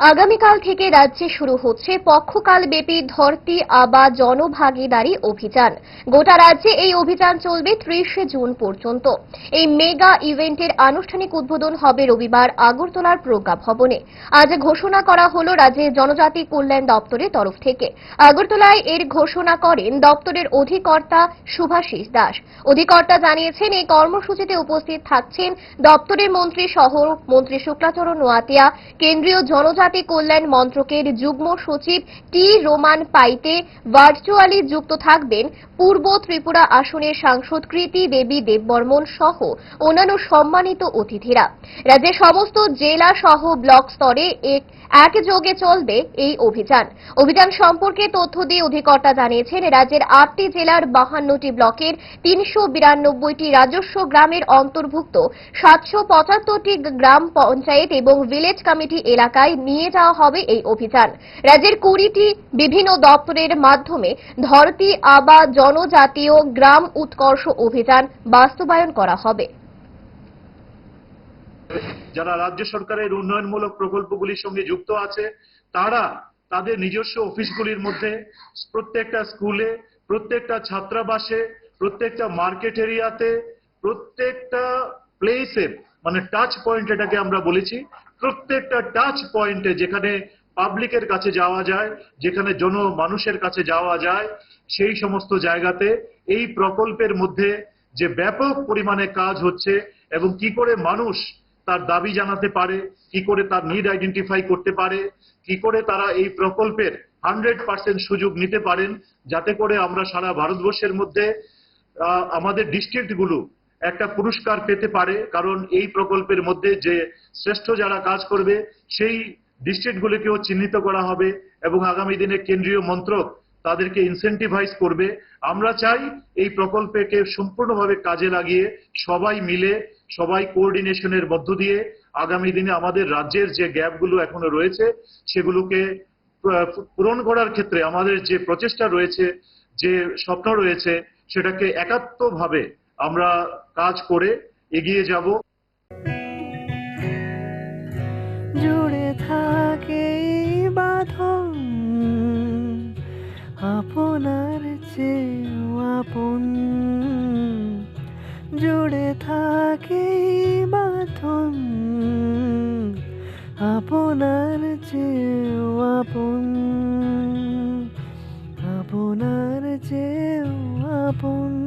আগামীকাল থেকে রাজ্যে শুরু হচ্ছে পক্ষকালব্যাপী ধরতি আবা জনভাগিদারি অভিযান। গোটা রাজ্যে এই অভিযান চলবে ত্রিশে জুন পর্যন্ত। এই মেগা ইভেন্টের আনুষ্ঠানিক উদ্বোধন হবে রবিবার আগরতলার প্রজ্ঞা ভবনে। আজ ঘোষণা করা হল রাজ্যের জনজাতি কল্যাণ দপ্তরের তরফ থেকে। আগরতলায় এর ঘোষণা করেন দপ্তরের অধিকর্তা শুভাশিস দাস। অধিকর্তা জানিয়েছেন, এই কর্মসূচিতে উপস্থিত থাকছেন দপ্তরের মন্ত্রী সহ মন্ত্রী শুক্লাচরণ নোয়াতিয়া, কেন্দ্রীয় জনজাতি কল্যাণ মন্ত্রকের যুগ্ম সচিব টি রোমান পাইতে ভার্চুয়ালি যুক্ত থাকবেন পূর্ব ত্রিপুরা আসনের সাংসদ কৃতি দেবী দেববর্মন সহ অন্যান্য সম্মানিত অতিথিরা। রাজ্যের সমস্ত জেলা সহ ব্লক স্তরে এক, একযোগে চলবে এই অভিযান। অভিযান সম্পর্কে তথ্য দিয়ে অধিকর্তা জানিয়েছেন, রাজ্যের আটটি জেলার বাহান্নটি ব্লকের তিনশো বিরানব্বইটি রাজস্ব গ্রামের অন্তর্ভুক্ত সাতশো পঁচাত্তরটি গ্রাম পঞ্চায়েত এবং ভিলেজ কমিটি এলাকায় নিয়ে যাওয়া হবে এই অভিযান। রাজ্যের কুড়িটি বিভিন্ন দপ্তরের মাধ্যমে ধরতি আবা জনজাতীয় গ্রাম উৎকর্ষ অভিযান বাস্তবায়ন করা হবে। যারা রাজ্য সরকারের উন্নয়নমূলক প্রকল্পগুলির সঙ্গে যুক্ত আছে, তারা তাদের নিজস্ব অফিসগুলির মধ্যে প্রত্যেকটা স্কুলে, প্রত্যেকটা ছাত্রাবাসে, প্রত্যেকটা মার্কেট এরিয়াতে, প্রত্যেকটা প্লেসে মানে টাচ পয়েন্ট এটাকে আমরা বলেছি প্রত্যেকটা টাচ পয়েন্টে যেখানে পাবলিকের কাছে যাওয়া যায়, যেখানে জন মানুষের কাছে যাওয়া যায়, সেই সমস্ত জায়গাতে এই প্রকল্পের মধ্যে যে ব্যাপক পরিমাণে কাজ হচ্ছে এবং কি করে মানুষ তার দাবি জানাতে পারে, কি করে তার নিড আইডেন্টিফাই করতে পারে, কি করে তারা এই প্রকল্পের হান্ড্রেড পার্সেন্ট সুযোগ নিতে পারেন, যাতে করে আমরা সারা ভারতবর্ষের মধ্যে আমাদের ডিস্ট্রিক্টগুলো একটা পুরস্কার পেতে পারে, কারণ এই প্রকল্পের মধ্যে যে শ্রেষ্ঠ যারা কাজ করবে, সেই ডিস্ট্রিক্টগুলিকেও চিহ্নিত করা হবে এবং আগামী দিনে কেন্দ্রীয় মন্ত্রক তাদেরকে ইনসেন্টিভাইজ করবে। আমরা চাই এই প্রকল্পকে সম্পূর্ণভাবে কাজে লাগিয়ে সবাই মিলে, সবাই কোঅর্ডিনেশনের মধ্য দিয়ে আগামী দিনে আমাদের রাজ্যের যে গ্যাপগুলো এখনও রয়েছে, সেগুলোকে পূরণ করার ক্ষেত্রে আমাদের যে প্রচেষ্টা রয়েছে, যে স্বপ্ন রয়েছে, সেটাকে একাত্মভাবে আমরা কাজ করে এগিয়ে যাব। জুড়ে থাকে বাঁধন, আপনার চেয়েও আপন। জুড়ে থাকে বাঁধন, আপনার চেয়েও আপন। আপনার চেয়েও আপন।